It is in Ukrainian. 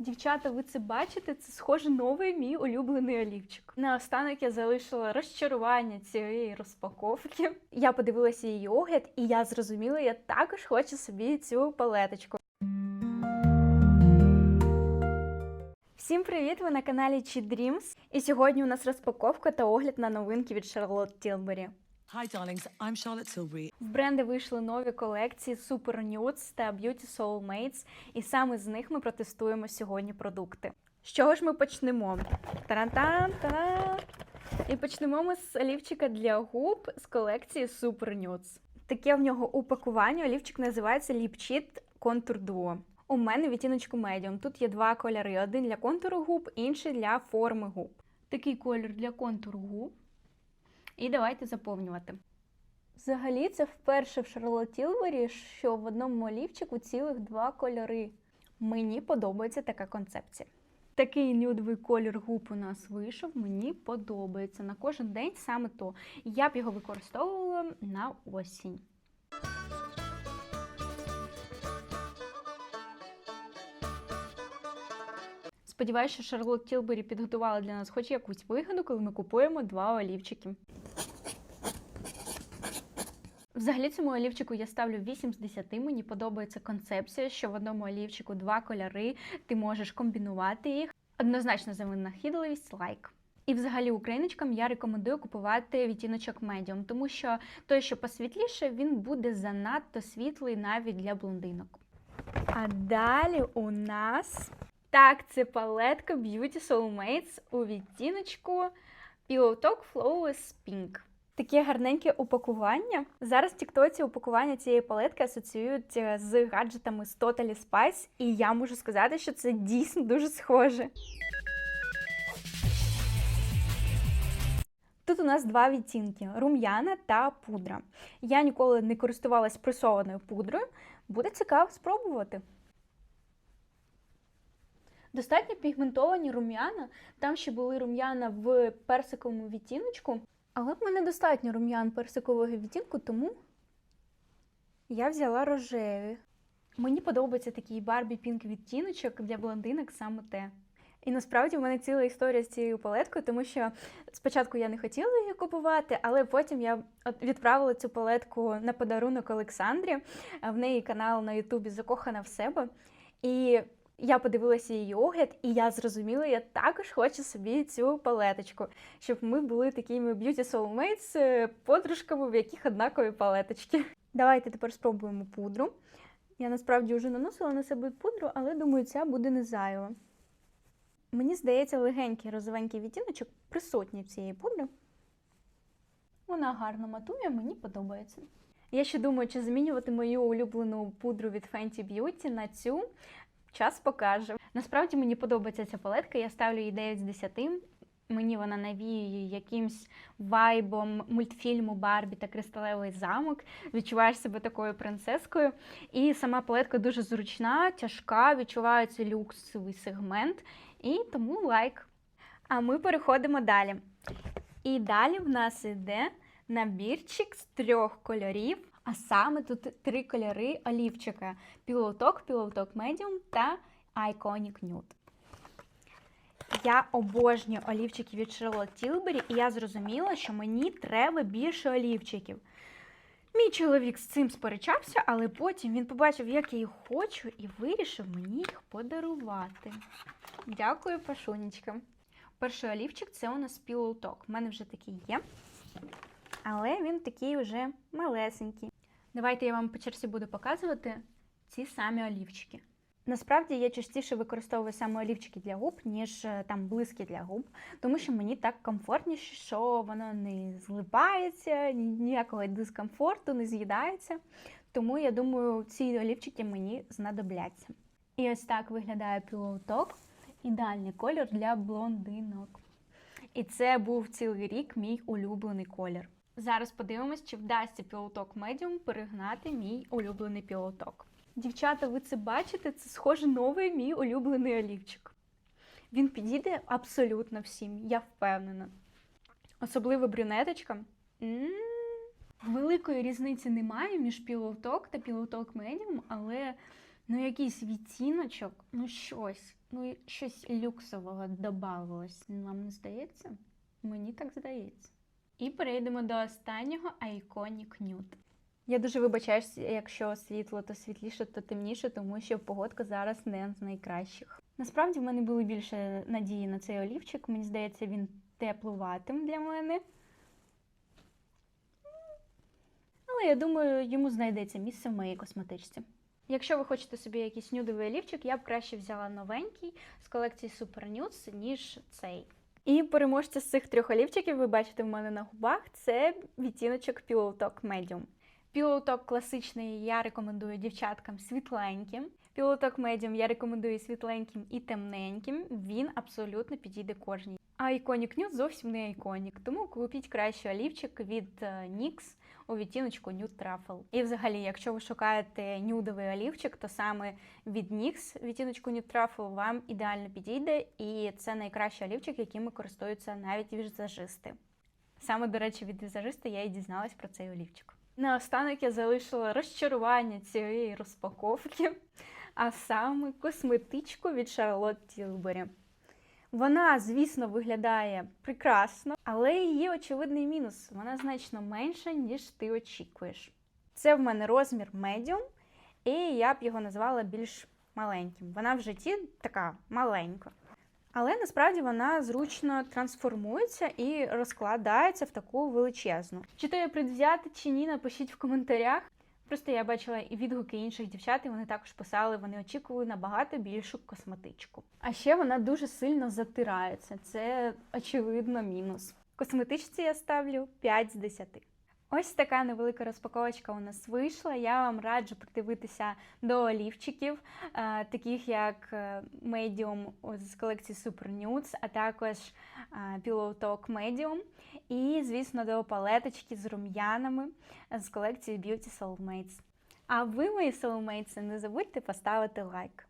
Дівчата, ви це бачите? Це схоже новий мій улюблений олівчик. Наостанок я залишила розчарування цієї розпаковки. Я подивилася її огляд, і я зрозуміла, я також хочу собі цю палеточку. Всім привіт! Ви на каналі Cheat Dreams. І сьогодні у нас розпаковка та огляд на новинки від Charlotte Tilbury. Hi, darlings. I'm Charlotte Tilbury. В бренди вийшли нові колекції Super Nudes та Beauty Soulmates, і саме з них ми протестуємо сьогодні продукти. З чого ж ми почнемо? Тарантан, та І почнемо ми з олівчика для губ з колекції Super Nudes. Таке в нього упакування. Олівчик називається Lip Cheat Contour Duo. У мене відтіночку Medium. Тут є два кольори: один для контуру губ, інший для форми губ. Такий колір для контуру губ. І давайте заповнювати. Взагалі, це вперше в Tilbury, що в одному олівчику цілих два кольори. Мені подобається така концепція. Такий нюдовий колір губ у нас вийшов, мені подобається. На кожен день саме то. Я б його використовувала на осінь. Сподіваюся, що Charlotte Tilbury підготувала для нас хоч якусь вигоду, коли ми купуємо два олівчики. Взагалі цьому олівчику я ставлю 8 з 10. Мені подобається концепція, що в одному олівчику два кольори, ти можеш комбінувати їх. Однозначно за винахідливість лайк. І взагалі україночкам я рекомендую купувати відтіночок медіум, тому що той, що посвітліше, він буде занадто світлий навіть для блондинок. А далі у нас так, це палетка Beauty Soulmates у відтіночку Pillow Talk Flawless Pink. Таке гарненьке упакування. Зараз в Тіктоці упакування цієї палетки асоціюють е, з гаджетами з Totally Spice, і я можу сказати, що це дійсно дуже схоже. Тут у нас два відтінки: рум'яна та пудра. Я ніколи не користувалась пресованою пудрою. Буде цікаво спробувати. Достатньо пігментовані рум'яна. Там ще були рум'яна в персиковому відтіночку. Але в мене достатньо рум'ян персикового відтінку, тому я взяла рожеві. Мені подобається такий Барбі Пінк відтіночок для блондинок саме те. І насправді в мене ціла історія з цією палеткою, тому що спочатку я не хотіла її купувати, але потім я відправила цю палетку на подарунок Олександрі. В неї канал на Ютубі Закохана в себе. І я подивилася її огляд, і я зрозуміла, я також хочу собі цю палеточку, щоб ми були такими beauty soulmates, е, подружками, в яких однакові палеточки. Давайте тепер спробуємо пудру. Я насправді вже наносила на себе пудру, але думаю, ця буде не зайва. Мені здається, легенький розовенький відтіночок присутній цієї пудри. Вона гарно матує, мені подобається. Я ще думаю, чи змінювати мою улюблену пудру від Fenty Beauty на цю. Час покаже. Насправді мені подобається ця палетка, я ставлю їй 9 з 10. Мені вона навіює якимсь вайбом мультфільму Барбі та Кристалевий замок. Відчуваєш себе такою принцескою. І сама палетка дуже зручна, тяжка, відчувається люксовий сегмент, і тому лайк. А ми переходимо далі. І далі в нас іде набірчик з трьох кольорів. А саме тут три кольори олівчика: Pillow Talk Medium та Iconic Nude. Я обожнюю олівчики від Charlotte Tilbury, і я зрозуміла, що мені треба більше олівчиків. Мій чоловік з цим сперечався, але потім він побачив, як я їх хочу, і вирішив мені їх подарувати. Дякую, Пашунечка. Перший олівчик це у нас Talk. У мене вже такий є. Але він такий вже малесенький. Давайте я вам по черзі буду показувати ці самі олівчики. Насправді я частіше використовую саме олівчики для губ, ніж е, там блиски для губ, тому що мені так комфортніше, що воно не злипається, ніякого дискомфорту, не з'їдається. Тому я думаю, ці олівчики мені знадобляться. І ось так виглядає Talk. Ідеальний колір для блондинок. І це був цілий рік мій улюблений колір. Зараз подивимось, чи вдасться пілоток Medium перегнати мій улюблений пілоток. Дівчата, ви це бачите? Це схоже новий мій улюблений олівчик. Він підійде абсолютно всім, я впевнена. Особливо брюнеточкам. М, Великої різниці немає між пілоток та пілоток Medium, але Ну, якийсь відтіночок, ну щось, ну щось люксового додавалось. Вам не здається? Мені так здається. І перейдемо до останнього Iconic Nude. Я дуже вибачаюсь, якщо світло то світліше, то темніше, тому що погодка зараз не з найкращих. Насправді в мене були більше надії на цей олівчик. Мені здається, він теплуватим для мене. Але я думаю, йому знайдеться місце в моїй косметичці. Якщо ви хочете собі якийсь нюдовий олівчик, я б краще взяла новенький з колекції Super Nudes, ніж цей. І переможця з цих трьох олівчиків ви бачите в мене на губах. Це відтіночок Pillow Talk Medium. Pillow Talk класичний я рекомендую дівчаткам світленьким. Pillow Talk Medium я рекомендую світленьким і темненьким. Він абсолютно підійде кожній. А Iconic Nude зовсім не Iconic, тому купіть краще олівчик від е, NYX у відтіночку Nude Truffle. І взагалі, якщо ви шукаєте нюдовий олівчик, то саме від NYX відтіночку Nude Truffle вам ідеально підійде, і це найкращий олівчик, якими користуються навіть візажисти. Саме, до речі, від візажиста я і дізналась про цей олівчик. Наостанок я залишила розчарування цієї розпаковки, а саме косметичку від Charlotte Tilbury. Вона, звісно, виглядає прекрасно, але її очевидний мінус. Вона значно менша, ніж ти очікуєш. Це в мене розмір медіум, і я б його назвала більш маленьким. Вона в житті така маленька. Але насправді вона зручно трансформується і розкладається в таку величезну. Чи то я предвзята, чи ні, напишіть в коментарях. Просто я бачила і відгуки інших дівчат, і вони також писали, вони очікували набагато більшу косметичку. А ще вона дуже сильно затирається. Це очевидно мінус. Косметичці я ставлю 5 з 10. Ось така невелика розпаковочка у нас вийшла. Я вам раджу придивитися до олівчиків, е, таких як е, Medium з колекції Super Nudes, а також е, Pillow Talk Medium. І, звісно, до палеточки з рум'янами з колекції Beauty Soulmates. А ви, мої soulmates, не забудьте поставити лайк.